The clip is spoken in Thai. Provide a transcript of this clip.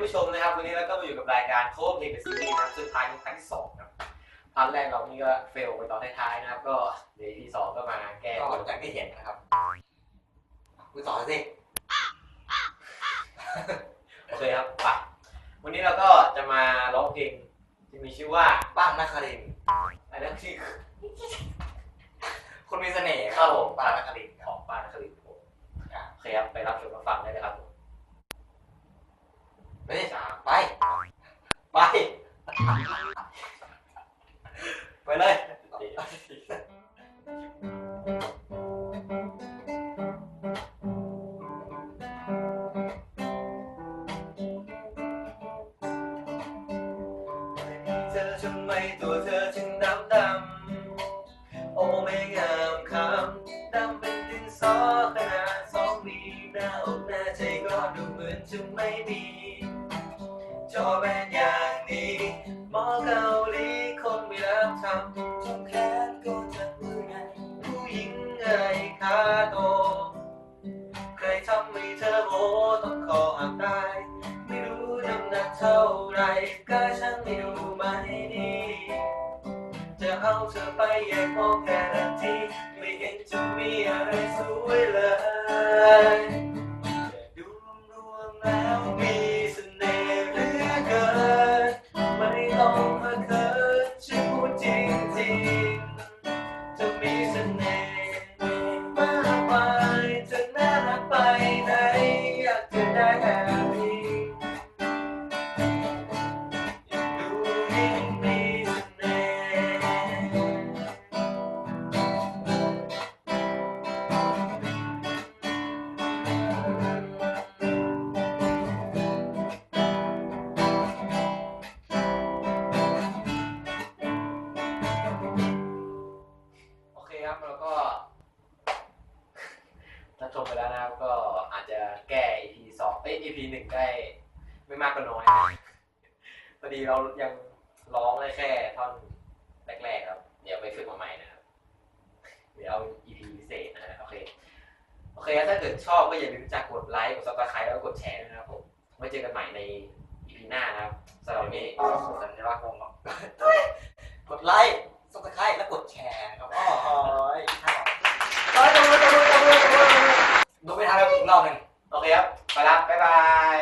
กับรายการโค้ชเพลงเป็นซีรีส์นะครับสุดท้ายเป็นครั้งที่สองครับตอนแรกเรานี่ก็เฟลไปตอนท้ายๆนะครับ ก็เดี๋ยวที่สองก็มาแก้ก็ตัวอย่างที่เห็นนะครับคุณต่อสิโอเคครับไปวันนี้เราก็จะมาร้องเพลงที่มีชื่อว่าบ้านนักคารินทร์อะไรนะที่คุณมีเสน่ห์ครับผมบ้านนักคารินทร์ของป้านคลินผมโอเคครับไปรับชมรับฟังได้เลยครับผมไม่ได้จ้าไป ไปไปเลย เธอทำไมตัวเธอถึงดำดำโอ้ไม่งามคำดำเป็นดินสอขนาดสองมีหน้าอกหน้าใจก็ดูเหมือนจะไม่มีจอแบนยา ทำให้เธอโหต้องขอหักตายไม่รู้น้ำหนักเท่าไรก็ฉันไม่ดูไหม่ดีจะเอาเธอไปแยกมองแค่นาทีไม่เห็นจะมีอะไรสวยเลยดูรวมๆแล้ว โอเคครับแล้วก็ถ้าชมไปแล้วนะครับก็อาจจะแก้ EP สองเอ้ย EP หนึ่งได้ไม่มากก็น้อยพอดีเรายังร้องได้แค่ท่อนแรกๆครับ เดี๋ยวไปฝึกมาใหม่นะครับ เดี๋ยวเอา EP พิเศษนะฮะโอเคโอเคครับถ้าเกิดชอบก็อย่าลืมจากกดไลค์กด subscribe แล้วก็กดแชร์ด้วยนะครับผมไว้เจอกันใหม่ใน EP หน้านะครับสำหรับวันนี้สัญลักษณ์ของเรากดไลค์ นอกหนึ่งโอเคครับ ไปละบ๊ายบาย